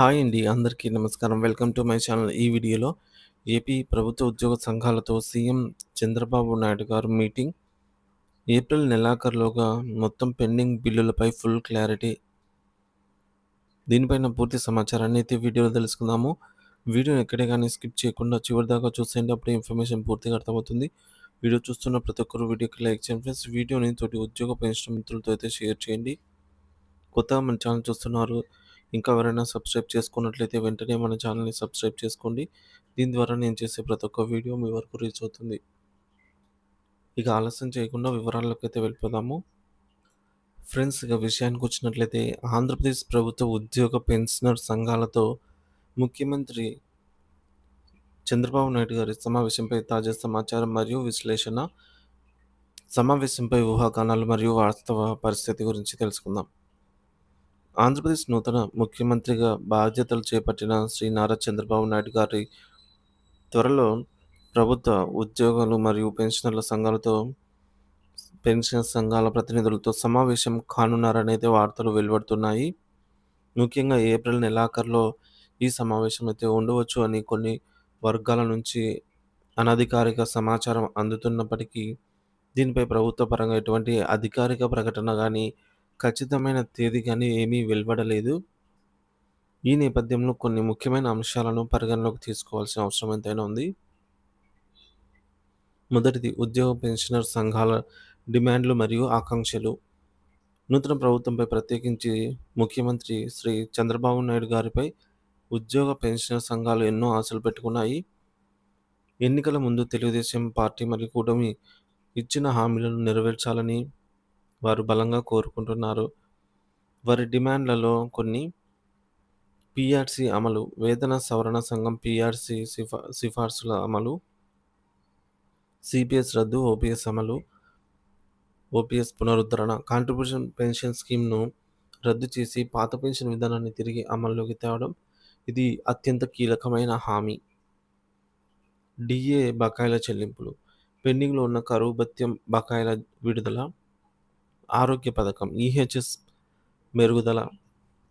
Hi అండి. అందరికీ నమస్కారం. Welcome to my channel. ఈ వీడియోలో ఏపీ ప్రభుత్వ ఉద్యోగ సంఘాలతో సీఎం చంద్రబాబు నాయుడు గారు మీటింగ్. ఏప్రిల్ నెలాఖరులోగా మొత్తం పెండింగ్ బిల్లులపై ఫుల్ క్లారిటీ. దీనిపైన పూర్తి సమాచారాన్ని అయితే వీడియోలో తెలుసుకుందాము. వీడియోని ఎక్కడే కానీ స్కిప్ చేయకుండా చివరిదాకా చూసేయండి. అప్పుడే ఇన్ఫర్మేషన్ పూర్తిగా అర్థమవుతుంది. వీడియో చూస్తున్న ప్రతి ఒక్కరు వీడియోకి లైక్ చేయండి ఫ్రెండ్స్. వీడియోని తోటి ఉద్యోగ పెన్షన్ మిత్రులతో అయితే షేర్ చేయండి. కొత్తగా మన ఛానల్ చూస్తున్నారు. ఇంకా ఎవరైనా సబ్స్క్రైబ్ చేసుకున్నట్లయితే వెంటనే మన ఛానల్‌ని సబ్స్క్రైబ్ చేసుకోండి. దీని ద్వారా నేను చేసే ప్రతి ఒక్క వీడియో మీ వరకు రీచ్ అవుతుంది. ఇక ఆలస్యం చేయకుండా వివరాల్లోకైతే వెళ్ళిపోదాము. ఫ్రెండ్స్ ఇక విషయానికి వచ్చినట్లయితే ఆంధ్రప్రదేశ్ ప్రభుత్వ ఉద్యోగ పెన్షనర్ సంఘాలతో ముఖ్యమంత్రి చంద్రబాబు నాయుడు గారి సమావేశంపై తాజా సమాచారం మరియు విశ్లేషణ. సమావేశంపై ఊహాగానాలు మరియు వాస్తవ పరిస్థితి గురించి తెలుసుకుందాం. ఆంధ్రప్రదేశ్ నూతన ముఖ్యమంత్రిగా బాధ్యతలు చేపట్టిన శ్రీ నారా చంద్రబాబు నాయుడు గారి త్వరలో ప్రభుత్వ ఉద్యోగాలు మరియు పెన్షనర్ల సంఘాలతో పెన్షన్ సంఘాల ప్రతినిధులతో సమావేశం కానున్నారనైతే వార్తలు వెలువడుతున్నాయి. ముఖ్యంగా ఏప్రిల్ నెలాఖరులో ఈ సమావేశం అయితే ఉండవచ్చు అని కొన్ని వర్గాల నుంచి అనధికారిక సమాచారం అందుతున్నప్పటికీ దీనిపై ప్రభుత్వ పరంగా ఎటువంటి అధికారిక ప్రకటన కానీ ఖచ్చితమైన తేదీ కానీ ఏమీ వెలువడలేదు. ఈ నేపథ్యంలో కొన్ని ముఖ్యమైన అంశాలను పరిగణలోకి తీసుకోవాల్సిన అవసరం ఎంతైనా ఉంది. మొదటిది ఉద్యోగ పెన్షనర్ సంఘాల డిమాండ్లు మరియు ఆకాంక్షలు. నూతన ప్రభుత్వంపై ప్రత్యేకించి ముఖ్యమంత్రి శ్రీ చంద్రబాబు నాయుడు గారిపై ఉద్యోగ పెన్షనర్ సంఘాలు ఎన్నో ఆశలు పెట్టుకున్నాయి. ఎన్నికల ముందు తెలుగుదేశం పార్టీ మరియు కూటమి ఇచ్చిన హామీలను నెరవేర్చాలని వారు బలంగా కోరుకుంటున్నారు. వారి డిమాండ్లలో కొన్ని పీఆర్సీ అమలు, వేతన సవరణ సంఘం పిఆర్సి సిఫా సిఫార్సుల అమలు, సిపిఎస్ రద్దు, ఓపీఎస్ అమలు, ఓపీఎస్ పునరుద్ధరణ, కాంట్రిబ్యూషన్ పెన్షన్ స్కీమ్‌ను రద్దు చేసి పాత పెన్షన్ విధానాన్ని తిరిగి అమల్లోకి తేవడం ఇది అత్యంత కీలకమైన హామీ. డీఏ బకాయిల చెల్లింపులు, పెండింగ్‌లో ఉన్న కరువు భత్యం బకాయిల విడుదల, ఆరోగ్య పథకం ఈహెచ్ఎస్ మెరుగుదల,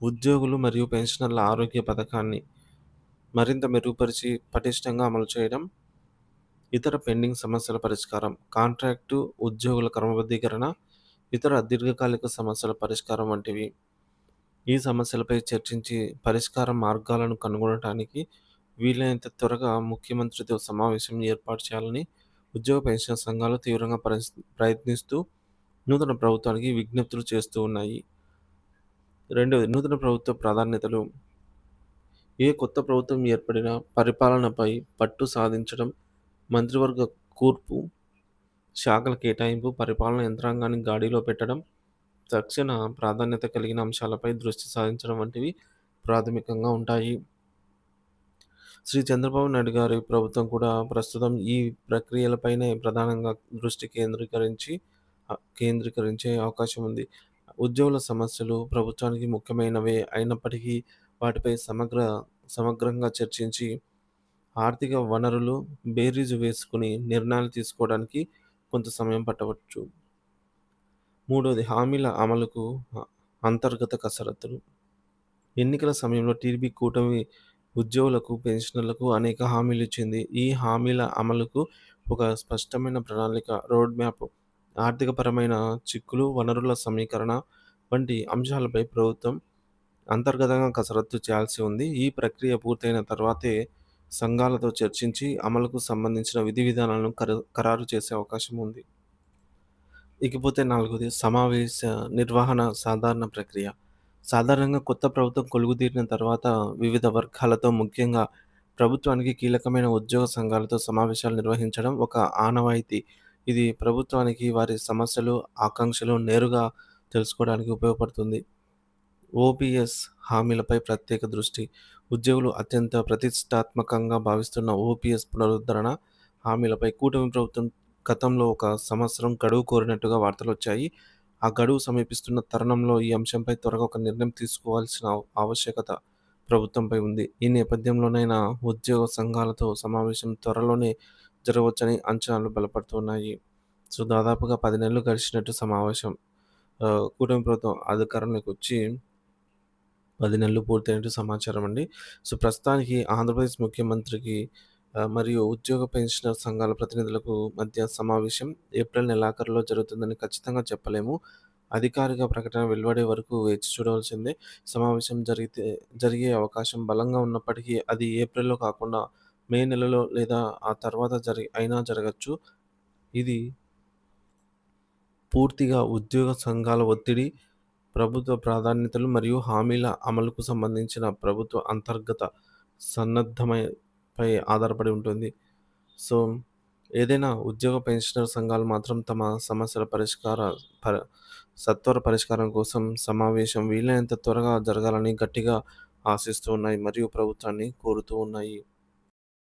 ఉద్యోగులు మరియు పెన్షనర్ల ఆరోగ్య పథకాన్ని మరింత మెరుగుపరిచి పటిష్టంగా అమలు చేయడం, ఇతర పెండింగ్ సమస్యల పరిష్కారం, కాంట్రాక్టు ఉద్యోగుల క్రమబద్ధీకరణ, ఇతర దీర్ఘకాలిక సమస్యల పరిష్కారం వంటివి. ఈ సమస్యలపై చర్చించి పరిష్కార మార్గాలను కనుగొనటానికి వీలైనంత త్వరగా ముఖ్యమంత్రితో సమావేశం ఏర్పాటు చేయాలని ఉద్యోగ పెన్షన్ సంఘాలు తీవ్రంగా ప్రయత్నిస్తూ నూతన ప్రభుత్వానికి విజ్ఞప్తులు చేస్తూ ఉన్నాయి. రెండవది నూతన ప్రభుత్వ ప్రాధాన్యతలు. ఏ కొత్త ప్రభుత్వం ఏర్పడిన పరిపాలనపై పట్టు సాధించడం, మంత్రివర్గ కూర్పు, శాఖల కేటాయింపు, పరిపాలన యంత్రాంగాన్ని గాడిలో పెట్టడం, తక్షణ ప్రాధాన్యత కలిగిన అంశాలపై దృష్టి సాధించడం వంటివి ప్రాథమికంగా ఉంటాయి. శ్రీ చంద్రబాబు నాయుడు గారి ప్రభుత్వం కూడా ప్రస్తుతం ఈ ప్రక్రియలపైనే ప్రధానంగా దృష్టి కేంద్రీకరించి కేంద్రీకరించే అవకాశం ఉంది. ఉద్యోగుల సమస్యలు ప్రభుత్వానికి ముఖ్యమైనవే అయినప్పటికీ వాటిపై సమగ్ర సమగ్రంగా చర్చించి ఆర్థిక వనరులు బేరీజు వేసుకుని నిర్ణయాలు తీసుకోవడానికి కొంత సమయం పట్టవచ్చు. మూడోది హామీల అమలుకు అంతర్గత కసరత్తులు. ఎన్నికల సమయంలో టీడీపీ కూటమి ఉద్యోగులకు, పెన్షనర్లకు అనేక హామీలు ఇచ్చింది ఈ హామీల అమలుకు ఒక స్పష్టమైన ప్రణాళిక, రోడ్ మ్యాప్, ఆర్థికపరమైన చిక్కులు, వనరుల సమీకరణ వంటి అంశాలపై ప్రభుత్వం అంతర్గతంగా కసరత్తు చేయాల్సి ఉంది. ఈ ప్రక్రియ పూర్తయిన తర్వాతే సంఘాలతో చర్చించి అమలుకు సంబంధించిన విధి విధానాలను ఖరారు చేసే అవకాశం ఉంది. ఇకపోతే నాలుగోది సమావేశ నిర్వహణ సాధారణ ప్రక్రియ. సాధారణంగా కొత్త ప్రభుత్వం కొలుగుదీరిన తర్వాత వివిధ వర్గాలతో ముఖ్యంగా ప్రభుత్వానికి కీలకమైన ఉద్యోగ సంఘాలతో సమావేశాలు నిర్వహించడం ఒక ఆనవాయితీ. ఇది ప్రభుత్వానికి వారి సమస్యలు, ఆకాంక్షలు నేరుగా తెలుసుకోవడానికి ఉపయోగపడుతుంది. ఓపీఎస్ హామీలపై ప్రత్యేక దృష్టి. ఉద్యోగులు అత్యంత ప్రతిష్టాత్మకంగా భావిస్తున్న ఓపీఎస్ పునరుద్ధరణ హామీలపై కూటమి ప్రభుత్వం గతంలో ఒక సంవత్సరం గడువు కోరినట్టుగా వార్తలు వచ్చాయి ఆ గడువు సమీపిస్తున్న తరుణంలో ఈ అంశంపై త్వరగా ఒక నిర్ణయం తీసుకోవాల్సిన ఆవశ్యకత ప్రభుత్వంపై ఉంది. ఈ నేపథ్యంలోనైనా ఉద్యోగ సంఘాలతో సమావేశం త్వరలోనే జరగవచ్చని అంచనాలు బలపడుతున్నాయి. సో, దాదాపుగా పది నెలలు గడిచినట్టు సమావేశం కూటమి ప్రభుత్వం అధికారంలోకొచ్చి 10 నెలలు పూర్తయినట్టు సమాచారం అండి. సో, ప్రస్తుతానికి ఆంధ్రప్రదేశ్ ముఖ్యమంత్రికి మరియు ఉద్యోగ పెన్షనర్ సంఘాల ప్రతినిధులకు మధ్య సమావేశం ఏప్రిల్ నెలాఖరులో జరుగుతుందని ఖచ్చితంగా చెప్పలేము. అధికారిక ప్రకటన వెలువడే వరకు వేచి చూడవలసిందే. సమావేశం జరిగితే జరిగే అవకాశం బలంగా ఉన్నప్పటికీ అది ఏప్రిల్‌లో కాకుండా మే నెలలో లేదా ఆ తర్వాత జరి అయినా జరగచ్చు ఇది పూర్తిగా ఉద్యోగ సంఘాల ఒత్తిడి, ప్రభుత్వ ప్రాధాన్యతలు మరియు హామీల అమలుకు సంబంధించిన ప్రభుత్వ అంతర్గత సన్నద్ధమైపై ఆధారపడి ఉంటుంది. సో, ఏదైనా ఉద్యోగ పెన్షనర్ సంఘాలు మాత్రం తమ సమస్యల పరిష్కార పర సత్వర పరిష్కారం కోసం సమావేశం వీలైనంత త్వరగా జరగాలని గట్టిగా ఆశిస్తూ ఉన్నాయి మరియు ప్రభుత్వాన్ని కోరుతూ ఉన్నాయి.